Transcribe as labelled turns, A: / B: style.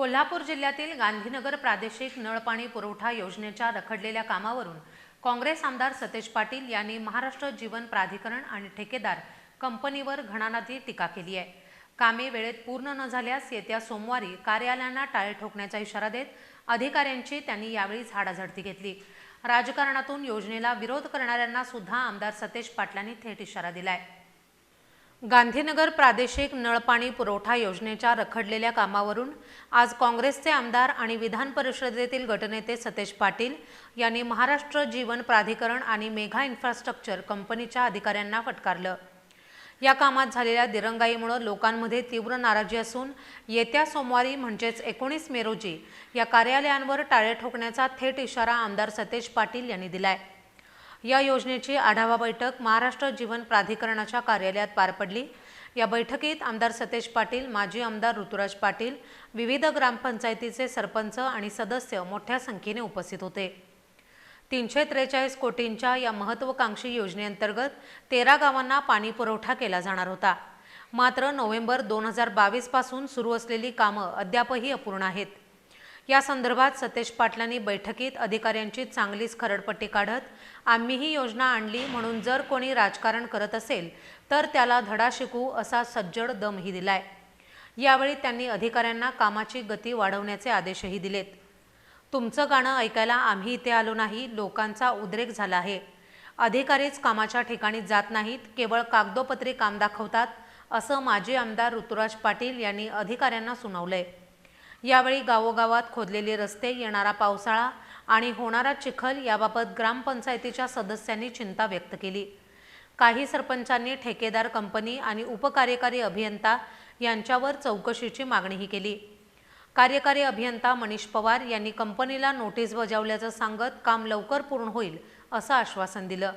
A: कोल्हापूर जिल्ह्यातील गांधीनगर प्रादेशिक नळपाणी पुरवठा योजनेच्या रखडलेल्या कामावरून काँग्रेस आमदार सतेज पाटील यांनी महाराष्ट्र जीवन प्राधिकरण आणि ठेकेदार कंपनीवर घणानादी टीका केली आहे. कामे वेळेत पूर्ण न झाल्यास येत्या सोमवारी कार्यालयांना टाळे ठोकण्याचा इशारा देत अधिकाऱ्यांची त्यांनी यावेळी झाडाझडती घेतली. राजकारणातून योजनेला विरोध करणाऱ्यांना सुद्धा आमदार सतेज पाटलांनी थेट इशारा दिलाय. गांधीनगर प्रादेशिक नळपाणी पुरवठा योजनेच्या रखडलेल्या कामावरून आज काँग्रेसचे आमदार आणि विधान परिषदेतील गटनेते सतेज पाटील यांनी महाराष्ट्र जीवन प्राधिकरण आणि मेघा इन्फ्रास्ट्रक्चर कंपनीच्या अधिकाऱ्यांना फटकारलं. या कामात झालेल्या दिरंगाईमुळे लोकांमध्ये तीव्र नाराजी असून येत्या सोमवारी म्हणजेच एकोणीस मे रोजी या कार्यालयांवर टाळे ठोकण्याचा थेट इशारा आमदार सतेज पाटील यांनी दिलाय. या योजनेची आढावा बैठक महाराष्ट्र जीवन प्राधिकरणाच्या कार्यालयात पार पडली. या बैठकीत आमदार सतेज पाटील माजी आमदार ऋतुराज पाटील विविध ग्रामपंचायतीचे सरपंच आणि सदस्य मोठ्या संख्येने उपस्थित होते. तीनशे त्रेचाळीस कोटींच्या या महत्त्वाकांक्षी योजनेअंतर्गत तेरा गावांना पाणी पुरवठा केला जाणार होता. मात्र नोव्हेंबर दोन हजार बावीसपासून सुरू असलेली कामं अद्यापही अपूर्ण आहेत. या संदर्भात सतेज पाटलांनी बैठकीत अधिकाऱ्यांची चांगलीच खरडपट्टी काढत आम्ही ही योजना आणली म्हणून जर कोणी राजकारण करत असेल तर त्याला धडा शिकू असा सज्जड दमही दिलाय. यावेळी त्यांनी अधिकाऱ्यांना कामाची गती वाढवण्याचे आदेशही दिलेत. तुमचं गाणं ऐकायला आम्ही इथे आलो नाही लोकांचा उद्रेक झाला आहे. अधिकारीच कामाच्या ठिकाणी जात नाहीत केवळ कागदोपत्री काम दाखवतात असं माजी आमदार ऋतुराज पाटील यांनी अधिकाऱ्यांना सुनावलंय. यावेळी गावोगावात खोदलेले रस्ते येणारा पावसाळा आणि होणारा चिखल याबाबत ग्रामपंचायतीच्या सदस्यांनी चिंता व्यक्त केली. काही सरपंचांनी ठेकेदार कंपनी आणि उपकार्यकारी अभियंता यांच्यावर चौकशीची मागणीही केली. कार्यकारी अभियंता मनीष पवार यांनी कंपनीला नोटीस बजावल्याचं सांगत काम लवकर पूर्ण होईल असं आश्वासन दिलं.